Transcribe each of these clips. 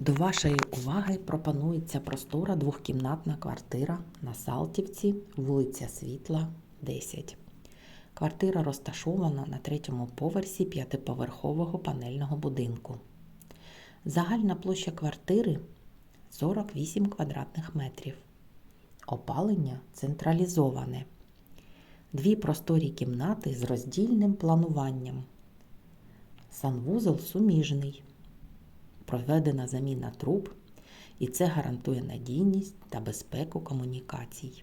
До вашої уваги пропонується простора двохкімнатна квартира на Салтівці, вулиця Світла, 10. Квартира розташована на третьому поверсі п'ятиповерхового панельного будинку. Загальна площа квартири 48 квадратних метрів. Опалення централізоване. Дві просторі кімнати з роздільним плануванням. Санвузол суміжний. Проведена заміна труб, і це гарантує надійність та безпеку комунікацій.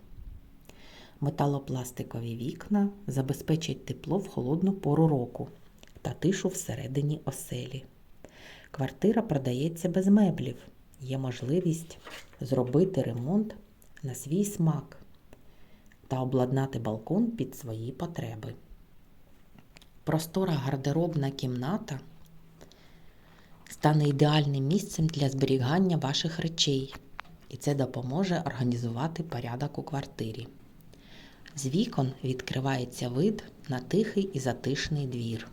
Металопластикові вікна забезпечать тепло в холодну пору року та тишу всередині оселі. Квартира продається без меблів. Є можливість зробити ремонт на свій смак та обладнати балкон під свої потреби. Простора гардеробна кімната стане ідеальним місцем для зберігання ваших речей, і це допоможе організувати порядок у квартирі. З вікон відкривається вид на тихий і затишний двір.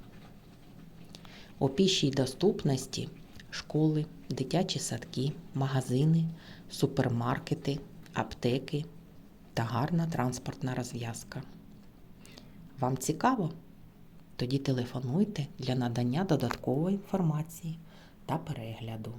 У пішій доступності школи, дитячі садки, магазини, супермаркети, аптеки та гарна транспортна розв'язка. Вам цікаво? Тоді телефонуйте для надання додаткової інформації та перегляду.